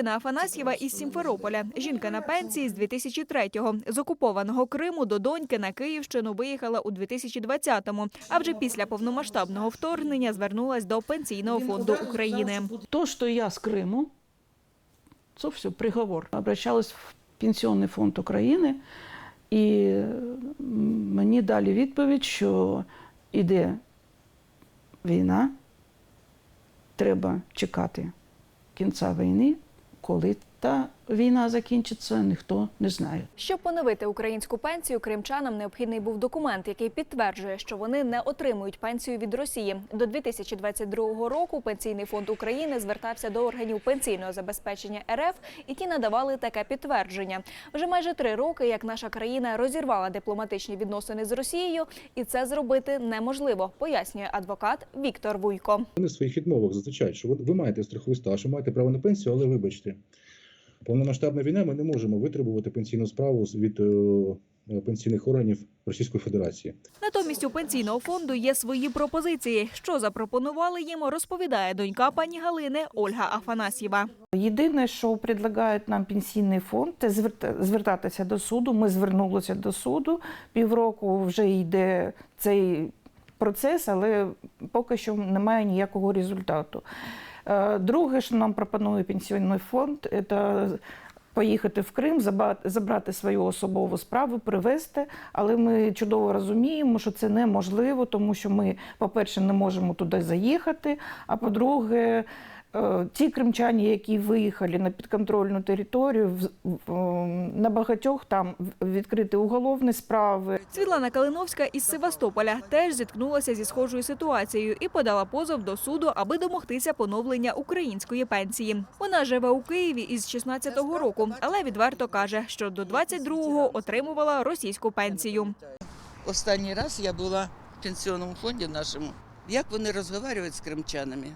Галина Афанасьєва із Сімферополя. Жінка на пенсії з 2003-го. З окупованого Криму до доньки на Київщину виїхала у 2020-му, а вже після повномасштабного вторгнення звернулась до Пенсійного фонду України. То, что я с Крыму, це все приговор. Обращалась в Пенсіонний фонд України, і мені дали відповідь, що іде війна, треба чекати кінця війни, коли та війна закінчиться, ніхто не знає. Щоб поновити українську пенсію, кримчанам необхідний був документ, який підтверджує, що вони не отримують пенсію від Росії. До 2022 року Пенсійний фонд України звертався до органів пенсійного забезпечення РФ, і ті надавали таке підтвердження. Вже майже три роки, як наша країна розірвала дипломатичні відносини з Росією, і це зробити неможливо, пояснює адвокат Віктор Вуйко. Вони в своїх відмовах зазначають, що ви- ви маєте страховий стаж, ви маєте право на пенсію, але вибачте, повномасштабна війна, ми не можемо витребувати пенсійну справу з- від е, пенсійних органів Російської Федерації. Натомість у пенсійного фонду є свої пропозиції. Що запропонували їм, розповідає донька пані Галини Ольга Афанасьєва. Єдине, що предлагає нам пенсійний фонд, це зверта- звертатися до суду. Ми звернулися до суду. Півроку вже йде цей процес, але поки що немає ніякого результату. Е, Друге, що нам пропонує пенсійний фонд, це поїхати в Крим, забрати свою особову справу, привезти. Але ми чудово розуміємо, що це неможливо, тому що ми, по-перше, не можемо туди заїхати. А по-друге, ті кримчані, які виїхали на підконтрольну територію, в- в- на багатьох там відкриті уголовні справи. Світлана Калиновська із Севастополя теж зіткнулася зі схожою ситуацією і подала позов до суду, аби домогтися поновлення української пенсії. Вона живе у Києві із 16-го року, але відверто каже, що до 22-го отримувала російську пенсію. Останній раз я була в пенсіонному фонді нашому. Як вони розмовляють з кримчанами?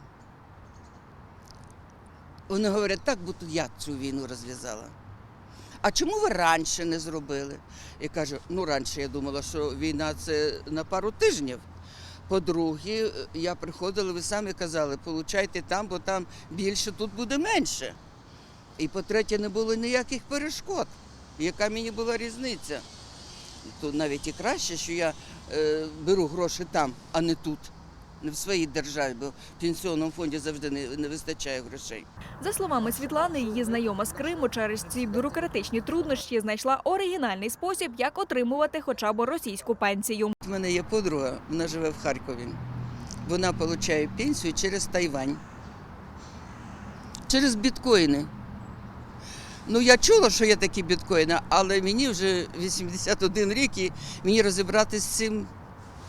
Вони говорять, так, будто я цю війну розв'язала. А чому ви раніше не зробили? Я кажу, ну раніше я думала, що війна це на пару тижнів. По-друге, я приходила, ви самі казали, получайте там, бо там більше, тут буде менше. І по-третє, не було ніяких перешкод. Яка мені була різниця? то навіть і краще, що я е, беру гроші там, а не тут, не в своїй державі, бо в пенсіонному фонді завжди не, не вистачає грошей. За словами Світлани, її знайома з Криму через ці бюрократичні труднощі знайшла оригінальний спосіб, як отримувати хоча б російську пенсію. У мене є подруга, вона живе в Харкові. Вона отримує пенсію через Тайвань, через біткоїни. Ну, я чула, що є такі біткоїни, але мені вже 81 рік і мені розібратися з цим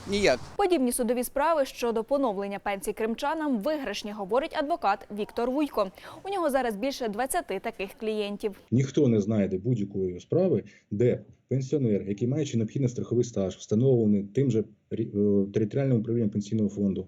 ніяк. Подібні судові справи щодо поновлення пенсій кримчанам виграшні, говорить адвокат Віктор Вуйко. У нього зараз більше 20 таких клієнтів. Ніхто не знайде будь-якої справи, де пенсіонер, який має чи необхідний страховий стаж, встановлений тим же е, територіальним управлінням пенсійного фонду,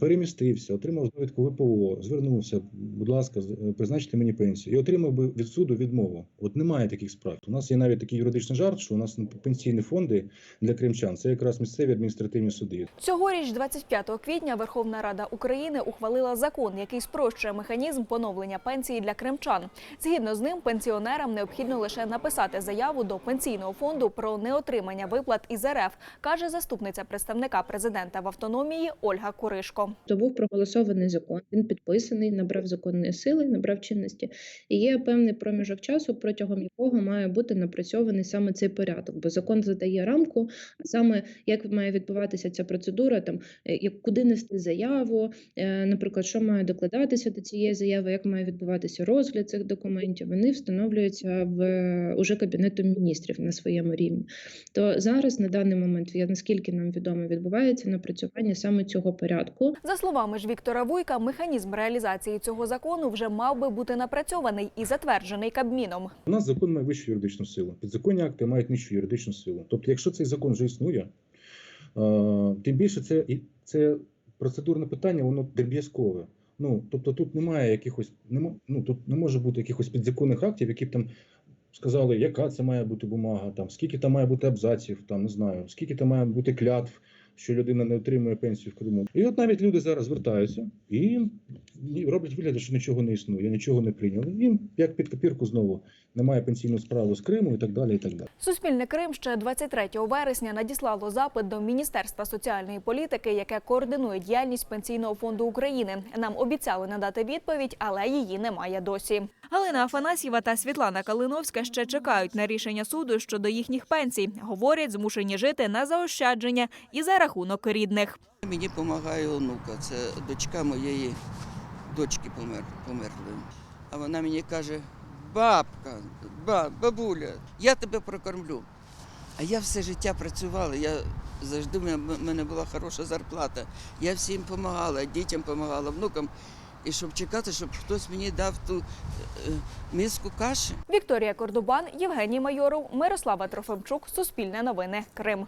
перемістився, отримав довідку ВПО, звернувся, будь ласка, е, призначте мені пенсію, і отримав би від суду відмову. От немає таких справ. У нас є навіть такий юридичний жарт, що у нас пенсійні фонди для кримчан це якраз місцеві адміністративні суди. Цьогоріч, 25 квітня, Верховна Рада України ухвалила закон, який спрощує механізм поновлення пенсії для кримчан. Згідно з ним, пенсіонерам необхідно лише написати заяву до пенсійного фонду про неотримання виплат із РФ, каже заступниця представника президента в автономії Ольга Куришко. То був проголосований закон. Він підписаний, набрав законної сили, набрав чинності. І є певний проміжок часу, протягом якого має бути напрацьований саме цей порядок. Бо закон задає рамку, саме як має відбуватися ця процедура, там е, як куди нести заяву, е, наприклад, що має докладатися до цієї заяви, як має відбуватися розгляд цих документів. Вони встановлюються в е, уже кабінетом міністрів на своєму рівні. То зараз на даний момент, я наскільки нам відомо, відбувається напрацювання саме цього порядку. За словами ж Віктора Вуйка, механізм реалізації цього закону вже мав би бути напрацьований і затверджений Кабміном. У нас закон має вищу юридичну силу. Підзаконні акти мають нижчу юридичну силу. Тобто, якщо цей закон вже існує, е, тим більше це, і- це процедурне питання, воно дріб'язкове. Ну, тобто тут немає якихось, нема, ну, тут не може бути якихось підзаконних актів, які б там сказали, яка це має бути бумага, там, скільки там має бути абзаців, там, не знаю, скільки там має бути клятв що людина не отримує пенсію в Криму. І от навіть люди зараз звертаються і роблять вигляд, що нічого не існує, нічого не прийняли. Їм як під копірку знову немає пенсійну справу з Криму і так далі. І так далі. Суспільне Крим ще 23 вересня надіслало запит до Міністерства соціальної політики, яке координує діяльність Пенсійного фонду України. Нам обіцяли надати відповідь, але її немає досі. Галина Афанасьєва та Світлана Калиновська ще чекають на рішення суду щодо їхніх пенсій. Говорять, змушені жити на заощадження і за рахунок рідних. Мені допомагає онука, це дочка моєї дочки помер, померлої. А вона мені каже: бабка, ба, бабуля, я тебе прокормлю. А я все життя працювала, я завжди в мене була хороша зарплата. Я всім допомагала, дітям допомагала, внукам. І щоб чекати, щоб хтось мені дав ту е, миску каші. Вікторія Кордубан, Євгеній Майоров, Мирослава Трофимчук, Суспільне новини, Крим.